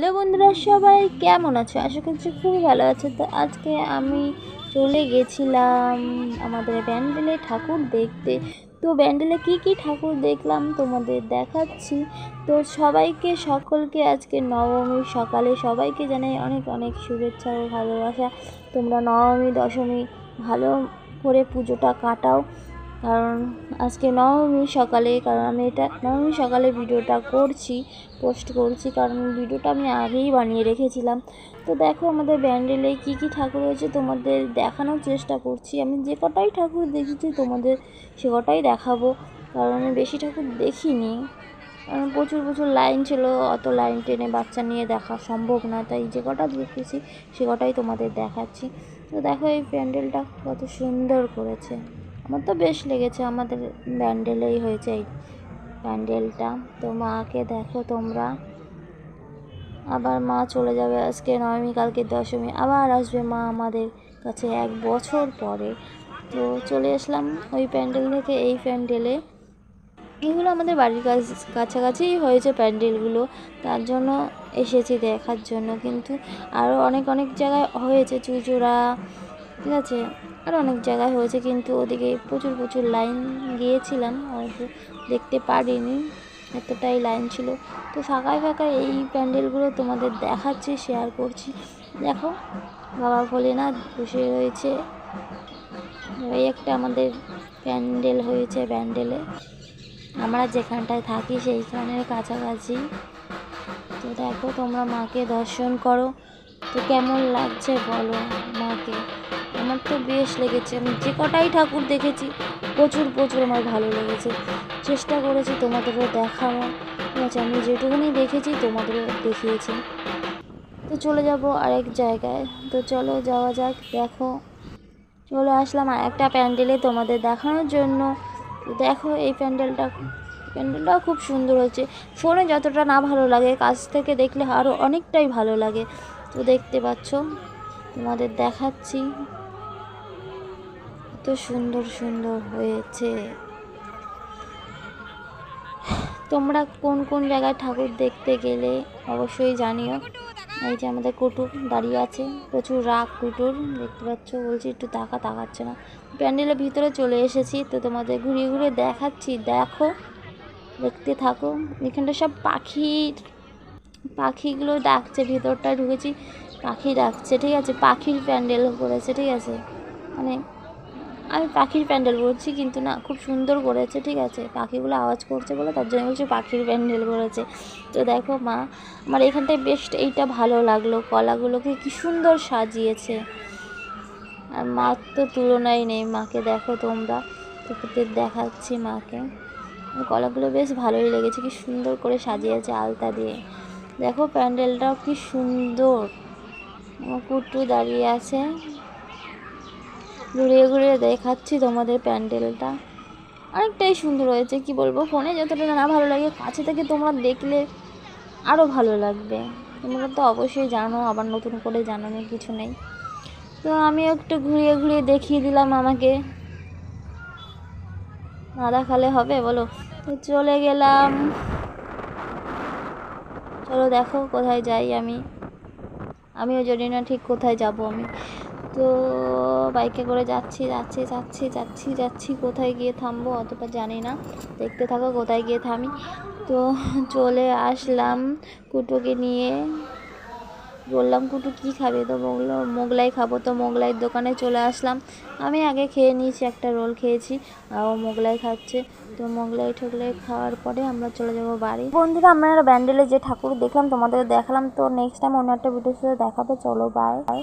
Hello বন্ধুরা, সবাই কেমন আছো? আশা করছি খুবই ভালো আছে। তো আজকে আমি চলে গেছিলাম আমাদের ব্যান্ডেলে ঠাকুর দেখতে। তো ব্যান্ডেলে কি কি ঠাকুর দেখলাম তোমাদের দেখাচ্ছি। তো সবাইকে, সকলকে আজকে নবমীর সকালে সবাইকে জানাই অনেক অনেক শুভেচ্ছা ও ভালোবাসা। তোমরা নবমী, দশমী ভালো করে পুজোটা কাটাও। কারণ আজকে নবমী সকালে, কারণ আমি এটা, নবমী সকালে ভিডিওটা করছি, পোস্ট করছি, কারণ ভিডিওটা আমি আগেই বানিয়ে রেখেছিলাম। তো দেখো আমাদের ব্যান্ডেলে কী কী ঠাকুর রয়েছে, তোমাদের দেখানোর চেষ্টা করছি। আমি যে কটাই ঠাকুর দেখেছি, তোমাদের সে কটাই দেখাবো, কারণ আমি বেশি ঠাকুর দেখিনি। কারণ প্রচুর প্রচুর লাইন ছিল, অত লাইন টেনে বাচ্চা নিয়ে দেখা সম্ভব না, তাই যে কটা দেখেছি, সে কটাই তোমাদের দেখাচ্ছি। তো দেখো এই প্যান্ডেলটা কত সুন্দর করেছে। আমার তো বেশ লেগেছে, আমাদের ব্যান্ডেলেই হয়েছে এই প্যান্ডেলটা। তো মাকে দেখো তোমরা। আবার মা চলে যাবে আজকে নবমী, কালকে দশমী, আবার আসবে মা আমাদের কাছে এক বছর পরে। তো চলে আসলাম ওই প্যান্ডেল থেকে, এই প্যান্ডেলে। এগুলো আমাদের বাড়ির কাছ কাছাকাছিই হয়েছে প্যান্ডেলগুলো, তার জন্য এসেছি দেখার জন্য। কিন্তু আরও অনেক অনেক জায়গায় হয়েছে, চুচুড়া ঠিক আছে, আর অনেক জায়গায় হয়েছে কিন্তু ওদিকে প্রচুর প্রচুর লাইন গিয়েছিলাম অবশ্য দেখতে পারিনি, এতটাই লাইন ছিল। তো ফাঁকায় ফাঁকায় এই প্যান্ডেলগুলো তোমাদের দেখাচ্ছি শেয়ার করছি। দেখো, বাবা ভোলেনাথ বসে রয়েছে। এই একটা আমাদের প্যান্ডেল হয়েছে প্যান্ডেলে। আমরা যেখানটায় থাকি সেইখানের কাছাকাছি। তো দেখো, তোমরা মাকে দর্শন করো। তো কেমন লাগছে বলো মাকে আমার তো বেশ লেগেছে। আমি যে কটাই ঠাকুর দেখেছি, প্রচুর প্রচুর আমার ভালো লেগেছে। চেষ্টা করেছি তোমাদেরও দেখানো ঠিক আছে, আমি যেটুকুনি দেখেছি তোমাদেরও দেখিয়েছি। তো চলে যাব আরেক জায়গায়। তো চলো যাওয়া যাক, দেখো। চলে আসলাম আর একটা প্যান্ডেলে তোমাদের দেখানোর জন্য। দেখো এই প্যান্ডেলটা, প্যান্ডেলটাও খুব সুন্দর হয়েছে। ফোনে যতটা না ভালো লাগে, কাছ থেকে দেখলে আরও অনেকটাই ভালো লাগে। তো দেখতে পাচ্ছ, তোমাদের দেখাচ্ছি। এত সুন্দর সুন্দর হয়েছে। তোমরা কোন কোন জায়গায় ঠাকুর দেখতে গেলে অবশ্যই জানিও। এই যে আমাদের কুটুর দাঁড়িয়ে আছে, প্রচুর রাগ কুটুর, দেখতে পাচ্ছ, বলছি একটু তাকা তাকাচ্ছে না। প্যান্ডেলের ভিতরে চলে এসেছি, তো তোমাদের ঘুরিয়ে ঘুরে দেখাচ্ছি, দেখো, দেখতে থাকো। এখানটা সব পাখির পাখিগুলো ডাকছে, ভিতরটায় ঢুকেছি, পাখি ডাকছে, ঠিক আছে? পাখির প্যান্ডেল করেছে, ঠিক আছে? মানে আমি পাখির প্যান্ডেল বলছি কিন্তু না, খুব সুন্দর করেছে, ঠিক আছে? পাখিগুলো আওয়াজ করছে বলে তার জন্য বলছি পাখির প্যান্ডেল করেছে। তো দেখো মা, আমার এখানটায় বেশ এইটা ভালো লাগল, কলাগুলোকে কি সুন্দর সাজিয়েছে। আর মার তো তুলনাই নেই, মাকে দেখো তোমরা। তোদের দেখাচ্ছি মাকে। কলাগুলো বেশ ভালোই লেগেছে, কি সুন্দর করে সাজিয়েছে আলতা দিয়ে। দেখো প্যান্ডেলটাও কি সুন্দর। কুট্টু দাঁড়িয়ে আছে। ঘুরিয়ে ঘুরিয়ে দেখাচ্ছি তোমাদের প্যান্ডেলটা। অনেকটাই সুন্দর হয়েছে, কি বলব? ফোনে যতটা না ভালো লাগে, কাছে থেকে তোমরা দেখলে আরও ভালো লাগবে। তোমরা তো অবশ্যই জানো, আবার নতুন করে জানানোর কিছু নেই। তো আমি একটু ঘুরিয়ে ঘুরিয়ে দেখিয়ে দিলাম আমাকে। না দেখালে হবে, বলো। তো চলে গেলাম। চলো দেখো কোথায় যাই আমি। আমিও জানি না ঠিক কোথায় যাব আমি। তো বাইকে করে যাচ্ছি যাচ্ছি যাচ্ছি যাচ্ছি যাচ্ছি, কোথায় গিয়ে থামবো অতটা জানি না। দেখতে থাকো কোথায় গিয়ে থামি। তো চলে আসলাম কুটোকে নিয়ে। বললাম, কুটু, কি খাবে? তো বলল, মোগলাই খাব। তো মোগলাইয়ের দোকানে চলে আসলাম। আমি আগে খেয়ে নিয়েছি, একটা রোল খেয়েছি, আর ও মোগলাই খাচ্ছে। তো মোগলাই ঠোগলাই খাওয়ার পরে আমরা চলে যাব বাড়ি। বন্ধুরা, আমরা ব্যান্ডেলে যে ঠাকুর দেখলাম, তোমাদের দেখালাম। তো নেক্সট টাইম অন্য একটা ভিডিওর সাথে দেখাবে। চলো বাই